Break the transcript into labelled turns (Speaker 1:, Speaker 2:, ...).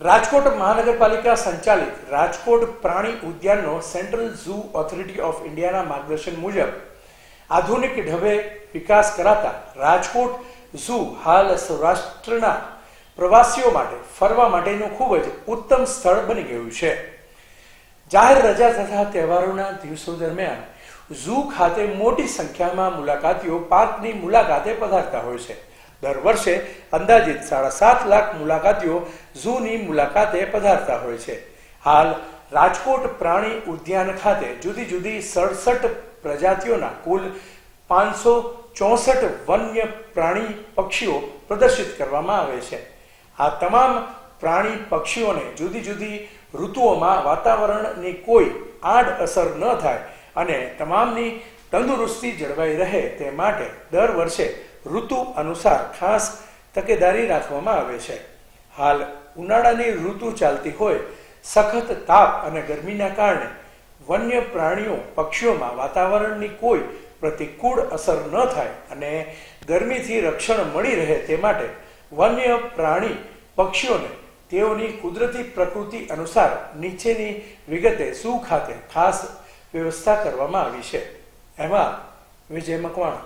Speaker 1: રાજકોટ મહાનગરપાલિકા સંચાલિત રાજકોટ પ્રાણી ઉદ્યાનનો સેન્ટ્રલ ઝૂ ઓથોરિટી ઓફ ઇન્ડિયાના માર્ગદર્શન મુજબ આધુનિક ઢબે વિકાસ કરાતા રાજકોટ ઝૂ હાલ સૌરાષ્ટ્રના પ્રવાસીઓ માટે ફરવા માટેનું ખૂબ જ ઉત્તમ સ્થળ બની ગયું છે. જાહેર રજા તથા તહેવારોના દિવસો દરમિયાન ઝૂ ખાતે મોટી સંખ્યામાં મુલાકાતીઓ પાર્કની મુલાકાતે પધારતા હોય છે. દર વર્ષે અંદાજિત સાડા સાત લાખ મુલાકાતીઓ ઝૂની મુલાકાતે પધારતા હોય છે. હાલ રાજકોટ પ્રાણી ઉદ્યાન ખાતે જુદી જુદી સડસઠ પ્રજાતિઓના કુલ પાંચસો ચોસઠ વન્ય પ્રાણી પક્ષીઓ પ્રદર્શિત કરવામાં આવે છે. આ તમામ પ્રાણી પક્ષીઓને જુદી જુદી ઋતુઓમાં વાતાવરણની કોઈ આડ અસર ન થાય અને તમામની તંદુરસ્તી જળવાઈ રહે તે માટે દર વર્ષે ઋતુ અનુસાર ખાસ તકેદારી રાખવામાં આવે છે. હાલ ઉનાળાની ઋતુ ચાલતી હોય, સખત તાપ અને ગરમીના કારણે વન્ય પ્રાણીઓ પક્ષીઓમાં વાતાવરણની કોઈ પ્રતિકૂળ અસર ન થાય અને ગરમીથી રક્ષણ મળી રહે તે માટે વન્ય પ્રાણી પક્ષીઓને તેઓની કુદરતી પ્રકૃતિ અનુસાર નીચેની વિગતે શું ખાતે ખાસ વ્યવસ્થા કરવામાં આવી છે. એમાં વિજય મકવાણા.